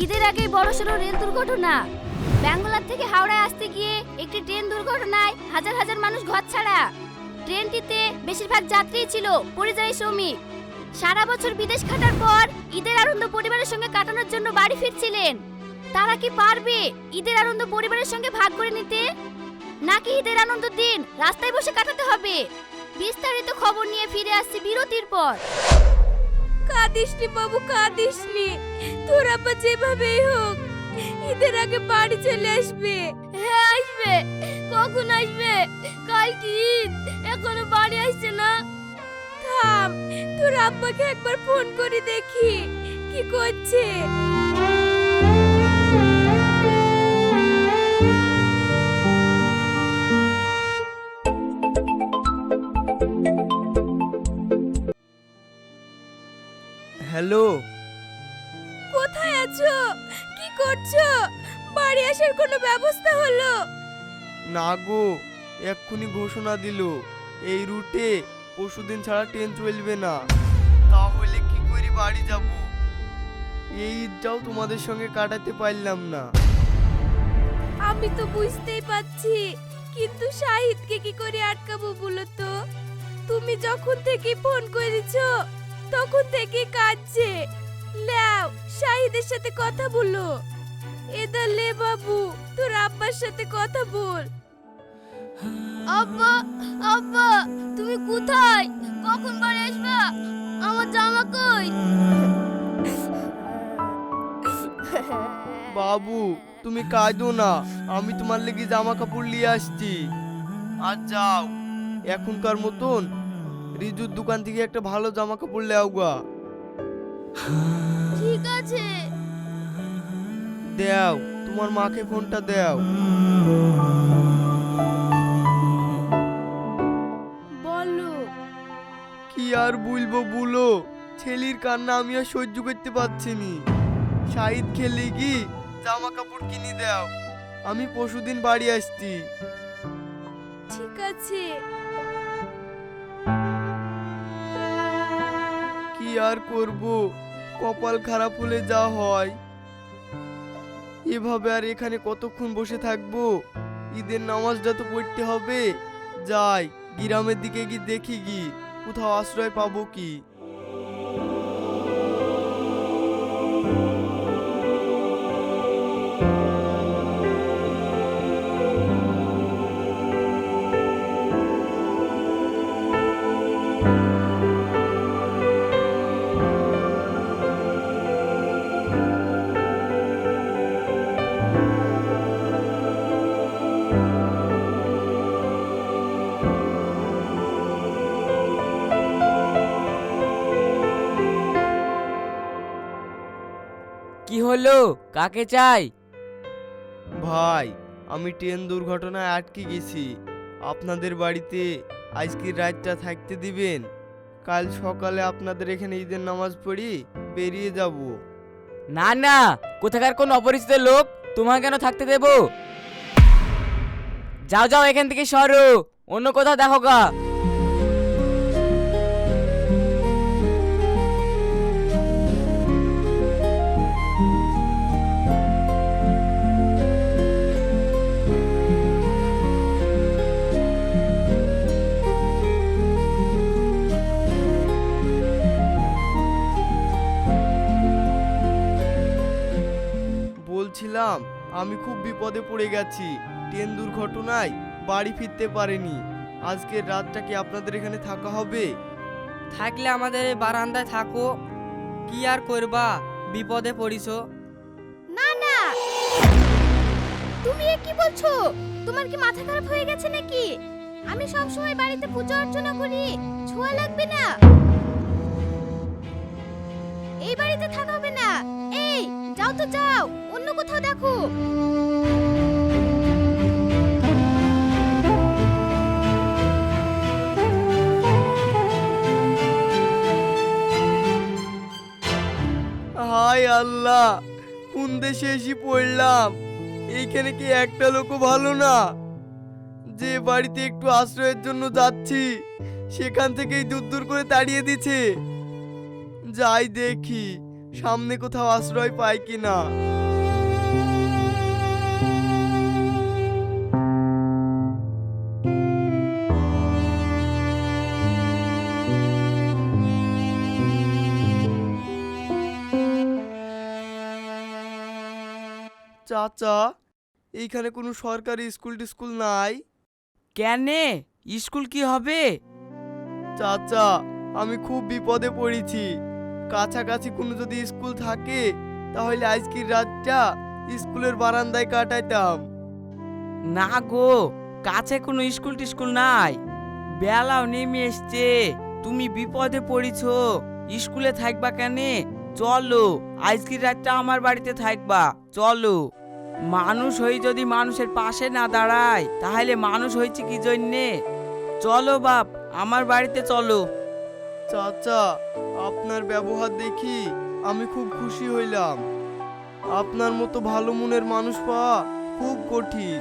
ঈদের আগেই বড়সড় রেল দুর্ঘটনা। ব্যাঙ্গালোর থেকে হাওড়ায় আসতে গিয়ে একটি ট্রেন দুর্ঘটনায় হাজার হাজার মানুষ ঘর ছাড়া। ট্রেনটিতে বেশিরভাগ যাত্রী ছিল পরিযায়ী শ্রমিক। সারা বছর বিদেশ খাটার পর ঈদের আনন্দ পরিবারের সঙ্গে কাটানোর জন্য বাড়ি ফিরছিলেন। তারা কি পারবে ঈদের আনন্দ পরিবারের সঙ্গে ভাগ করে নিতে? নাকি ঈদের আনন্দ দিন রাস্তায় বসে কাটাতে হবে? বিস্তারিত খবর নিয়ে ফিরে আসছি বিরতির পর। কাঁদিসনি বাবু কাঁদিসনি তোর আব্বা যেভাবেই হোক ঈদের আগে বাড়ি চলে আসবে। হ্যাঁ আসবে। কখন আসবে? কাল কি ঈদ? এখনও বাড়ি আসছে না। থাম, তোর আব্বাকে একবার ফোন করে দেখি। কি করছে? হ্যালো। কোথায় কি করছ? বাড়ি আসার কোনো ব্যবস্থা হলো? না গো এক্ষুনি ঘোষণা দিল। এই রুটে পরশুদিন ছাড়া ট্রেন চলবে না। তাহলে কি করে বাড়ি যাব? এই ঈদটাও তোমাদের সঙ্গে কাটাতে পারলাম না। আমি তো বুঝতেই পারছি কিন্তু শাহিদকে কি করে আটকাবো বলো তো? তুমি যখন থেকে ফোন করেছ তখন থেকে কাঁদছে। লেও শাহিদের সাথে কথা বলো। এদা লে বাবু তোর আব্বার সাথে কথা বল। আব্বা আব্বা তুমি কোথায়? কখন বাড়ি আসবা? আমার জামা কই? বাবু তুমি কাঁদো না আমি তোমার লেগে জামা কাপড় নিয়ে আসছি। আর যাও এখনকার মতন রিজুর দোকান থেকে একটা ভালো জামা কাপড় লেও গা। ঠিক আছে। দেও তোমার মাকে ফোনটা দেও। বলো। কি আর বলব বলো ছেলির কান্না আমি আর সহ্য করতে পারছি নি। শাহিদ খেলে কি জামা কাপড় কিনে দাও। আমি পরশুদিন বাড়ি আসছি। ঠিক আছে। কি আর করব? কপাল খারাপ হলে যা হয়। এভাবে আর এখানে কতক্ষণ বসে থাকব? ঈদের নামাজটা তো পড়তে হবে। যাই, গ্রামের দিকে গিয়ে দেখি গিয়ে কোথাও আশ্রয় পাবো কি? কাকে চাই? ভাই আমি ট্রেন দুর্ঘটনায় আটকে গেছি। আপনাদের বাড়িতে আজকের রাতটা থাকতে দিবেন। কাল সকালে আপনাদের এখানে ঈদের নামাজ পড়ি বেরিয়ে যাব। না না কোথাকার কোন অপরিচিত লোক তোমাকে কেন থাকতে দেব? যাও যাও এখান থেকে সরো। অন্য কোথাও দেখো গা। বলছিলাম আমি খুব বিপদে পড়ে গেছি। ট্রেন দুর্ঘটনায় বাড়ি ফিরতে পারিনি। আজকের রাতটা কি আপনাদের এখানে থাকা হবে? থাকলে আমাদের এই বারান্দায় থাকো। কি আর করবা? বিপদে পড়িছো। না না। তুমি এ কি বলছো? তোমার কি মাথা খারাপ হয়ে গেছে নাকি? আমি সব সময় বাড়িতে পূজা অর্চনা করি ছোঁয়া লাগবে না। এই বাড়িতে থাকা হবে না। এই যাও তো যাও। কোথাও দেখো। হায় আল্লাহ, কোন দেশে এসে পড়লাম? এইখানে কি একটা লোকও ভালো না? যে বাড়িতে একটু আশ্রয়ের জন্য যাচ্ছি, সেখান থেকেই দূর দূর করে তাড়িয়ে দিছে যাই দেখি, সামনে কোথাও আশ্রয় পাই কিনা। চাচা এইখানে কোনো সরকারি স্কুল টিস্কুল নাই? কেনে? স্কুল কি হবে? চাচা আমি খুব বিপদে পড়েছি। কাছাকাছি কোনো যদি স্কুল থাকে তাহলে আজকের রাতটা স্কুলের বারান্দায় কাটাইতাম। না গো কাছে কোনো স্কুল টিস্কুল নাই। বেলাও নেমে এসছে। তুমি বিপদে পড়েছো। স্কুলে থাকবা কেনে? চলো আজকের রাতটা আমার বাড়িতে থাকবা। চলো। মানুষ হই যদি মানুষের পাশে না দাঁড়ায়, তাহলে মানুষ হয়েছে কি জন্যে? চলো বাপ, আমার বাড়িতে চলো। চাচা, আপনার ব্যবহার দেখি, আমি খুব খুশি হইলাম। আপনার মতো ভালো মনের মানুষ পাওয়া খুব কঠিন।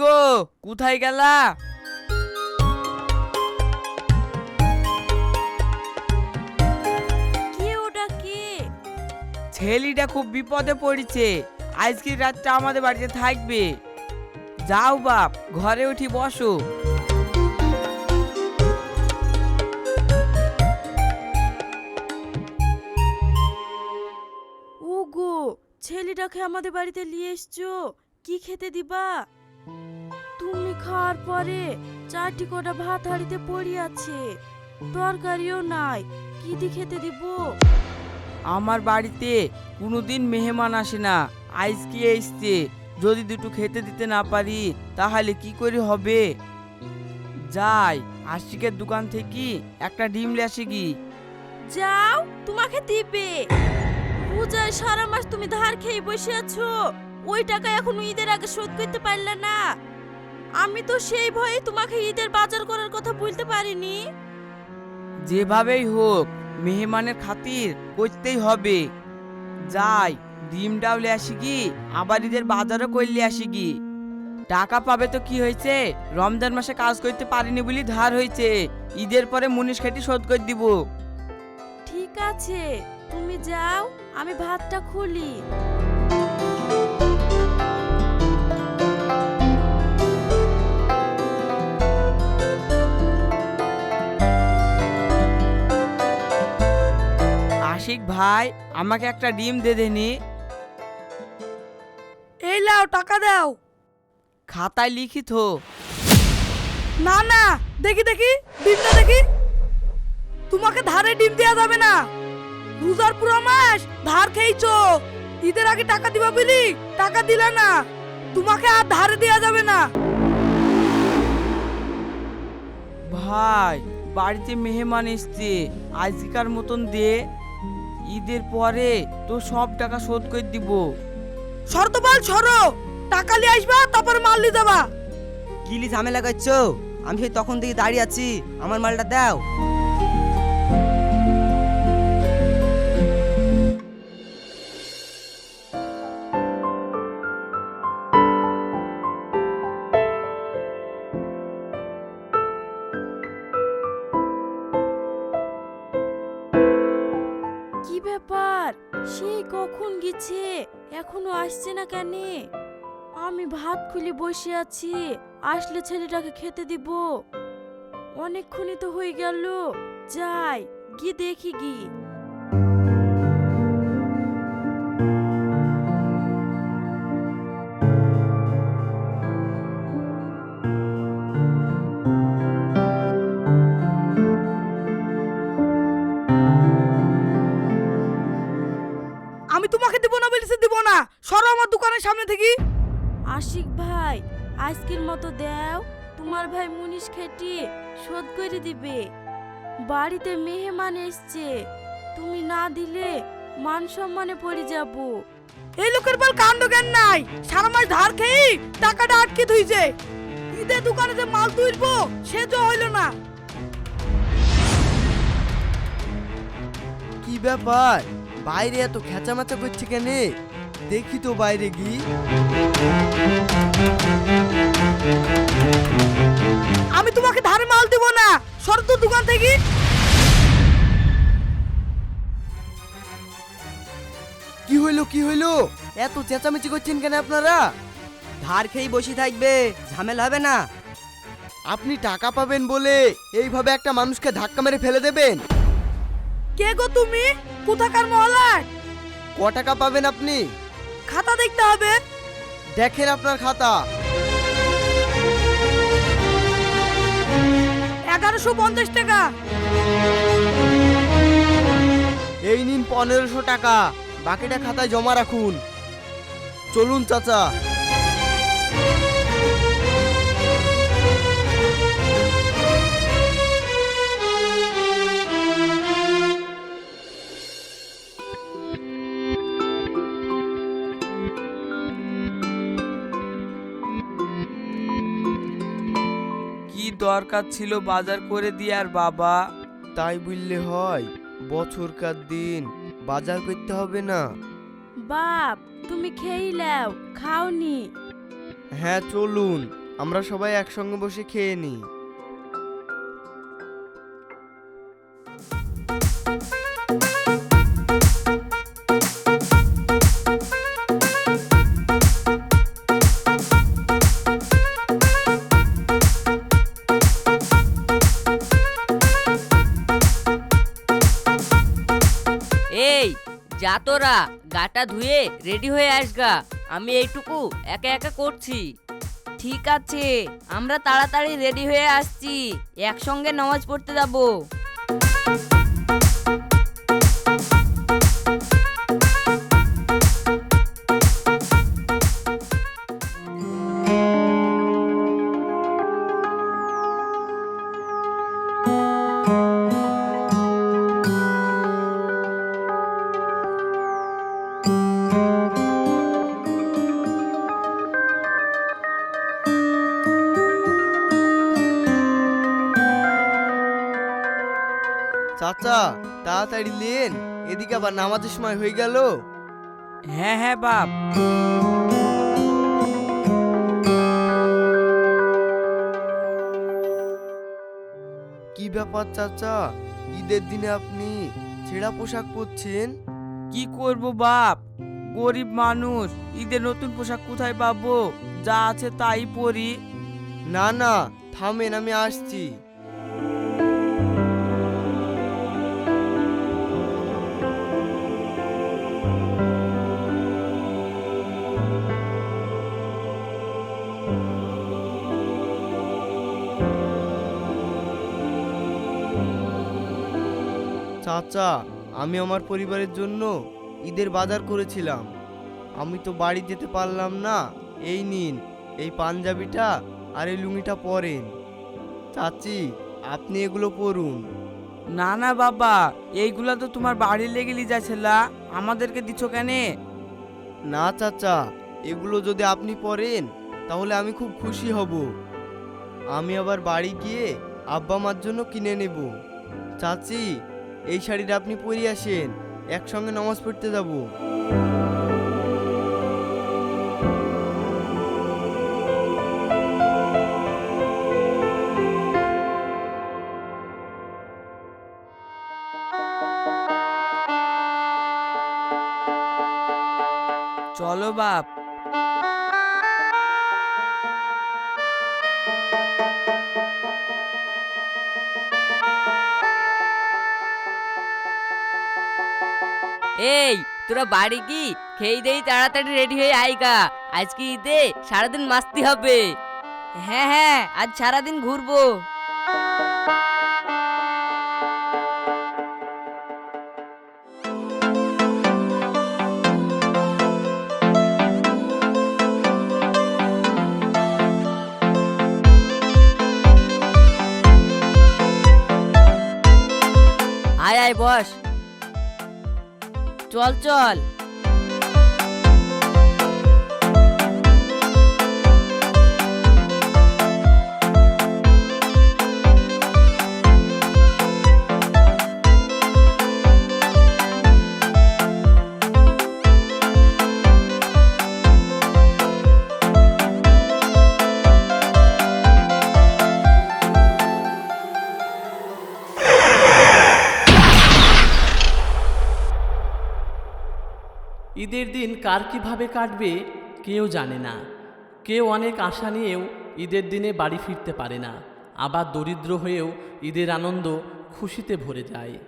গো কোথায় গেলা? কে ওটা কে? ছেলেটা খুব বিপদে পড়েছে। আজকের রাতটা আমাদের বাড়িতে থাকবে। যাও বাপ ঘরে উঠি বসো। ওগো ছেলেটাকে আমাদের বাড়িতে নিয়ে এসছো? কি খেতে দিবা? খাওয়ার পরে চারটি কোটা ভাত হাড়িতে পড়ে আছে। তরকারিও নাই। কি দি খেতে দিব? আমার বাড়িতে কোনোদিন মেহমান আসে না। আজকে এসছে। যদি দুটো খেতে দিতে না পারি তাহলে কি করে হবে? যাই আশিকের দোকান থেকে একটা ডিম লে আসি কি যাও তোমাকে দিবে। পূজায় সারা মাস তুমি ধার খেয়ে বসে আছো। ওই টাকা এখন ঈদের আগে শোধ করতে পারলে না। আমি তো সেই ভয়ে তোমাকে ঈদের বাজার করার কথা বলতে পারিনি। যেভাবেই হোক মেহমানের খাতির করতেই হবে। যাই ডিম ডাউলে আসি কি? আবার ঈদের বাজারও করলে আসি কি? টাকা পাবে তো কি হয়েছে? রমজান মাসে কাজ করতে পারিনি বলি ধার হয়েছে। ঈদের পরে মুনিশ খেটি শোধ করে দিব। ঠিক আছে তুমি যাও আমি ভাতটা খুলি। আশিক ভাই আমাকে একটা ডিম দে দেনি। এই লাও টাকা দাও। খাতায় লিখি লিখিত। না না দেখি দেখি ডিমটা দেখি। তোমাকে ধারে ডিম দেওয়া যাবে না। রোজার পুরো মাস ধার খেয়েছো। ঈদের আগে টাকা দিবা বলি টাকা দিলা না। তোমাকে আর ধারে দেওয়া যাবে না। ভাই বাড়িতে মেহমান এসছে আজকার মতন দে। ঈদের পরে তো সব টাকা শোধ করে দিব। শর্ত বল সরো টাকা নিয়ে আসবা তারপর মাল নিয়ে যাবা। কিলি ঝামেলা করছ? আমি সেই তখন থেকে দাঁড়িয়ে আছি। আমার মালটা দাও। সেই কখন গেছে? এখনও আসছে না কেন? আমি ভাত খুলে বসে আছি, আসলে ছেলেটাকে খেতে দিব। অনেকক্ষণই তো হয়ে গেল। যাই, গিয়ে দেখি গি আমার দোকানের সামনে থেকে? আশিক ভাই আজকের মতো দাও। তোমার ভাই মুনিশ খেটি শোধ করে দিবে। বাড়িতে মেহমান এসছে। তুমি না দিলে মান সম্মানে পড়ে যাব। এই লোকের বল কাণ্ড জ্ঞান নাই। সারা মাস ধার খেয়ে টাকাটা আটকে ধুইছে। ঈদের দোকানে যে মাল তুলবো সে তো হইল না। কি ব্যাপার? বাইরে এত খেঁচামেচা করছে কেন? দেখি তো বাইরে গি আমি তোমাকে ধারে মাল দেবো না। শর্ত দোকান থেকে। কি হইল কি হইল? এত চেঁচামেচি করছেন কেন আপনারা? ধার খেয়ে বসে থাকবে ঝামেলা হবে না। আপনি টাকা পাবেন বলে এইভাবে একটা মানুষকে ধাক্কা মেরে ফেলে দেবেন? কে গো তুমি? কোথাকার মহলায়? ক টাকা পাবেন আপনি? খাতা দেখতে হবে। দেখেন আপনার খাতা। এগারোশো পঞ্চাশ টাকা। এই নিন পনেরোশো টাকা। বাকিটা খাতায় জমা রাখুন। চলুন চাচা। দরকার ছিল বাজার করে দিয়ার বাবা। তাই বললে হয় বছরকার দিন বাজার করতে হবে না। বাপ তুমি খেয়ে নাও খাওনি। হ্যাঁ চলুন আমরা সবাই একসঙ্গে বসে খেয়ে নিই তোরা, গাটা ধুয়ে রেডি হয়ে আসগা। আমি এইটুকু একা একা করছি। ঠিক আছে, আমরা তাড়াতাড়ি রেডি হয়ে আসছি। একসঙ্গে নামাজ পড়তে যাব। চাচা তাড়াতাড়ি লেন এদিকে আবার নামাজের সময় হয়ে গেল। হ্যাঁ হ্যাঁ বাপ। কি ব্যাপার চাচা? ঈদের দিনে আপনি ছেঁড়া পোশাক পরছেন? কি করব বাপ? গরিব মানুষ ঈদের নতুন পোশাক কোথায় পাবো? যা আছে তাই পরি। না না থামেন আমি আসছি। চাচা আমি আমার পরিবারের জন্য ঈদের বাজার করেছিলাম। আমি তো বাড়ি যেতে পারলাম না। এই নিন এই পাঞ্জাবিটা আর এই লুঙ্গিটা পরেন। চাচি আপনি এগুলো পরুন। না না বাবা এইগুলা তো তোমার বাড়ির লেগে যাচ্ছিলা আমাদেরকে দিচ্ছ কেনে? না চাচা এগুলো যদি আপনি পরেন তাহলে আমি খুব খুশি হব। আমি আবার বাড়ি গিয়ে আব্বা মার জন্য কিনে নেব। চাচি এই শাড়িটা আপনি পরিয়ে আসেন। একসঙ্গে নামাজ পড়তে যাব। তোরা বাড়ি কি? খেয়ে দেই তাড়াতাড়ি রেডি হয়ে আইগা আজকে ঈদে সারাদিন মাস্তি হবে। হ্যাঁ হ্যাঁ আজ সারাদিন ঘুরবো। আয় আয়, বস। চল চল। ঈদের দিন কার কীভাবে কাটবে, কেউ জানে না। কেউ অনেক আশা নিয়েও ঈদের দিনে বাড়ি ফিরতে পারে না। আবার দরিদ্র হয়েও ঈদের আনন্দ খুশিতে ভরে যায়।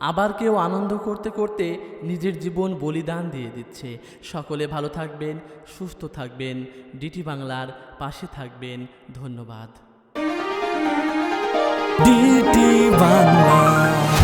আবার কেউ আনন্দ করতে করতে নিজের জীবন বলিদান দিয়ে দিচ্ছে। সকলে ভালো থাকবেন, সুস্থ থাকবেন। ডিটি বাংলার পাশে থাকবেন। ধন্যবাদ। ডিটি বাংলা।